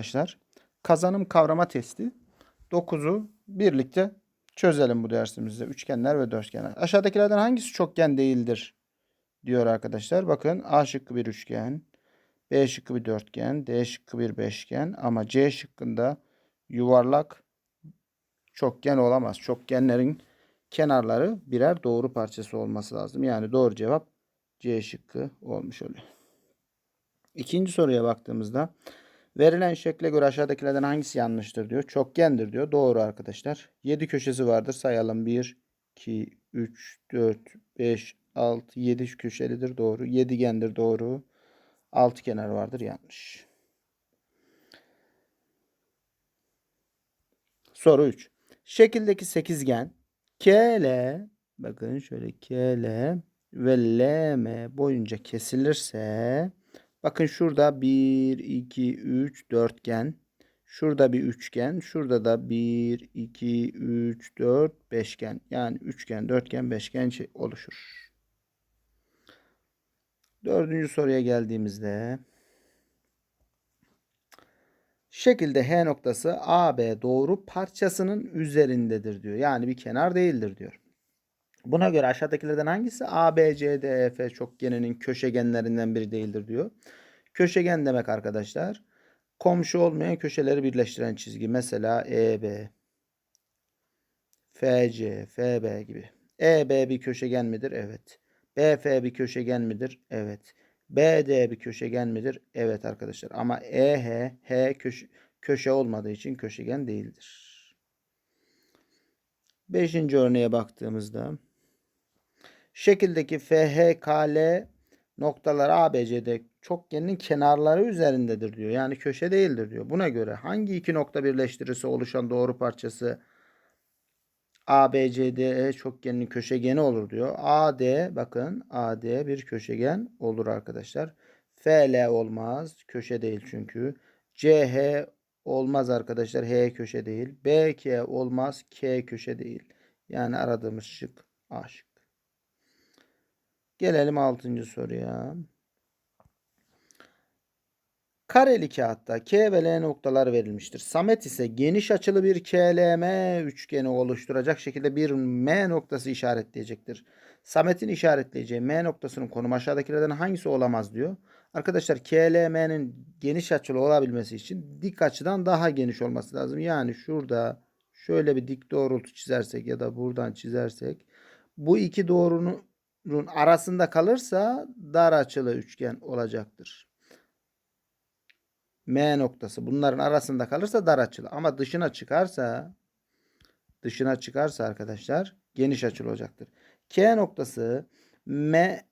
arkadaşlar. Kazanım kavrama testi. 9'u birlikte çözelim bu dersimizde. Üçgenler ve dörtgenler. Aşağıdakilerden hangisi çokgen değildir? Diyor arkadaşlar. Bakın A şıkkı bir üçgen. B şıkkı bir dörtgen. D şıkkı bir beşgen. Ama C şıkkında yuvarlak çokgen olamaz. Çokgenlerin kenarları birer doğru parçası olması lazım. Yani doğru cevap C şıkkı olmuş oluyor. İkinci soruya baktığımızda verilen şekle göre aşağıdakilerden hangisi yanlıştır diyor. Çokgendir diyor. Doğru arkadaşlar. 7 köşesi vardır. Sayalım. 1, 2, 3, 4, 5, 6, 7 köşelidir. Doğru. Yedigendir. Doğru. 6 kenar vardır. Yanlış. Soru 3. Şekildeki sekizgen KL bakın şöyle KL ve LM boyunca kesilirse bakın şurada 1 2 3 dörtgen şurada bir üçgen şurada da 1 2 3 4 beşgen yani üçgen dörtgen beşgen şey oluşur. Dördüncü soruya geldiğimizde şekilde H noktası AB doğru parçasının üzerindedir diyor. Yani bir kenar değildir diyor. Buna göre aşağıdakilerden hangisi ABCDEF çokgeninin köşegenlerinden biri değildir diyor. Köşegen demek arkadaşlar komşu olmayan köşeleri birleştiren çizgi. Mesela EB, FC, FB gibi. EB bir köşegen midir? Evet. BF bir köşegen midir? Evet. BD bir köşegen midir? Evet arkadaşlar. Ama EH, H köşe, köşe olmadığı için köşegen değildir. Beşinci örneğe baktığımızda şekildeki FHKL noktalar ABCD çokgenin kenarları üzerindedir diyor. Yani köşe değildir diyor. Buna göre hangi iki nokta birleştirirse oluşan doğru parçası ABCDE çokgeninin köşegeni olur diyor. AD bakın AD bir köşegen olur arkadaşlar. FL olmaz. Köşe değil çünkü. CH olmaz arkadaşlar. H köşe değil. BK olmaz. K köşe değil. Yani aradığımız şık A şık. Gelelim 6. soruya. Kareli kağıtta K ve L noktalar verilmiştir. Samet ise geniş açılı bir KLM üçgeni oluşturacak şekilde bir M noktası işaretleyecektir. Samet'in işaretleyeceği M noktasının konumu aşağıdakilerden hangisi olamaz diyor. Arkadaşlar KLM'nin geniş açılı olabilmesi için dik açıdan daha geniş olması lazım. Yani şurada şöyle bir dik doğrultu çizersek ya da buradan çizersek bu iki doğrunun arasında kalırsa dar açılı üçgen olacaktır. M noktası bunların arasında kalırsa dar açılı. Ama dışına çıkarsa dışına çıkarsa arkadaşlar geniş açılı olacaktır. K noktası M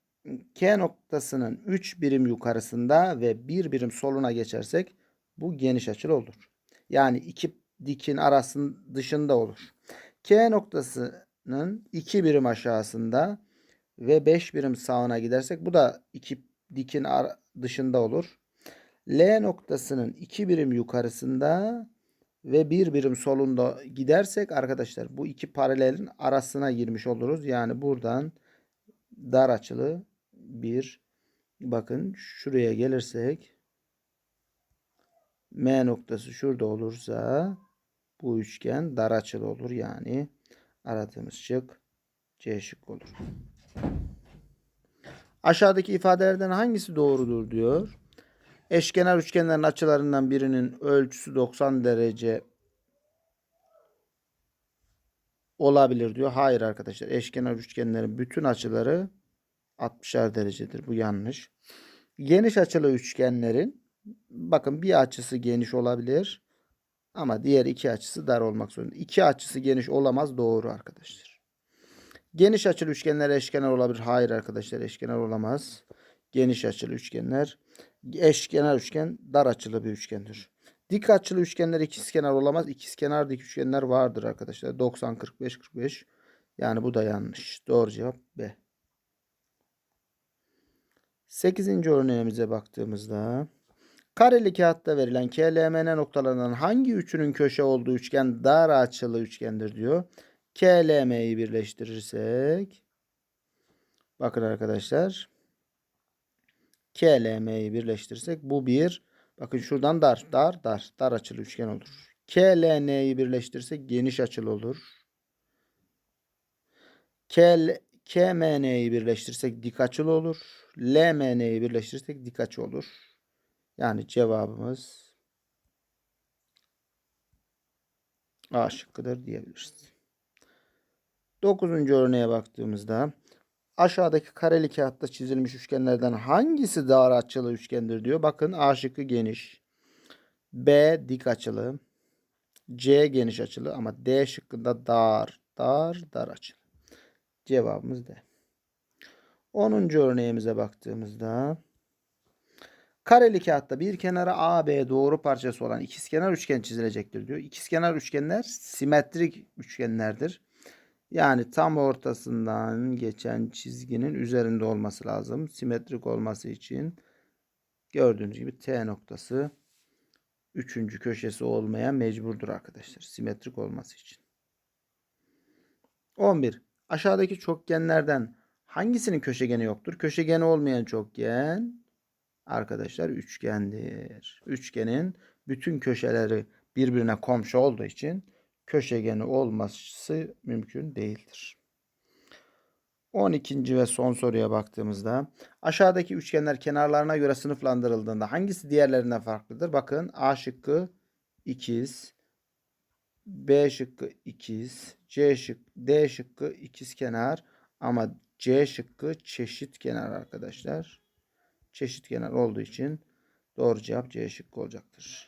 K noktasının 3 birim yukarısında ve 1 birim soluna geçersek bu geniş açılı olur. Yani iki dikin arasının dışında olur. K noktasının 2 birim aşağısında ve 5 birim sağına gidersek bu da iki dikin dışında olur. L noktasının 2 birim yukarısında ve 1 birim solunda gidersek arkadaşlar bu iki paralelin arasına girmiş oluruz. Yani buradan dar açılı bir bakın şuraya gelirsek M noktası şurada olursa bu üçgen dar açılı olur. Yani aradığımız şık C şık olur. Aşağıdaki ifadelerden hangisi doğrudur diyor. Eşkenar üçgenlerin açılarından birinin ölçüsü 90 derece olabilir diyor. Hayır arkadaşlar. Eşkenar üçgenlerin bütün açıları 60'ar derecedir. Bu yanlış. Geniş açılı üçgenlerin bakın bir açısı geniş olabilir ama diğer iki açısı dar olmak zorunda. İki açısı geniş olamaz. Doğru arkadaşlar. Geniş açılı üçgenler eşkenar olabilir. Hayır arkadaşlar eşkenar olamaz. Geniş açılı üçgenler eşkenar üçgen dar açılı bir üçgendir. Dik açılı üçgenler ikizkenar olamaz. İkizkenar dik üçgenler vardır arkadaşlar. 90 45 45. Yani bu da yanlış. Doğru cevap B. 8. örneğimize baktığımızda kareli kağıtta verilen KLMN noktalarından hangi üçünün köşe olduğu üçgen dar açılı üçgendir diyor. KLM'yi birleştirirsek bakın arkadaşlar KLM'yi birleştirirsek bu bir Bakın şuradan dar, dar, dar, dar açılı üçgen olur. K, L, N'yi birleştirirsek geniş açılı olur. K, L- K, M, N'yi birleştirirsek dik açılı olur. L, M, N'yi birleştirirsek dik açı olur. Yani cevabımız A şıkkıdır diyebiliriz. Dokuzuncu örneğe baktığımızda aşağıdaki kareli kağıtta çizilmiş üçgenlerden hangisi dar açılı üçgendir diyor. Bakın A şıkkı geniş. B dik açılı. C geniş açılı ama D şıkkında dar, dar, dar açılı. Cevabımız D. 10. örneğimize baktığımızda kareli kağıtta bir kenara AB doğru parçası olan ikizkenar üçgen çizilecektir diyor. İkizkenar üçgenler simetrik üçgenlerdir. Yani tam ortasından geçen çizginin üzerinde olması lazım. Simetrik olması için gördüğünüz gibi T noktası üçüncü köşesi olmaya mecburdur arkadaşlar. Simetrik olması için. 11. Aşağıdaki çokgenlerden hangisinin köşegeni yoktur? Köşegeni olmayan çokgen arkadaşlar üçgendir. Üçgenin bütün köşeleri birbirine komşu olduğu için köşegeni olması mümkün değildir. 12. ve son soruya baktığımızda aşağıdaki üçgenler kenarlarına göre sınıflandırıldığında hangisi diğerlerinden farklıdır? Bakın A şıkkı ikiz, B şıkkı ikiz, C şık, D şıkkı ikizkenar ama C şıkkı çeşitkenar arkadaşlar. Çeşitkenar olduğu için doğru cevap C şıkkı olacaktır.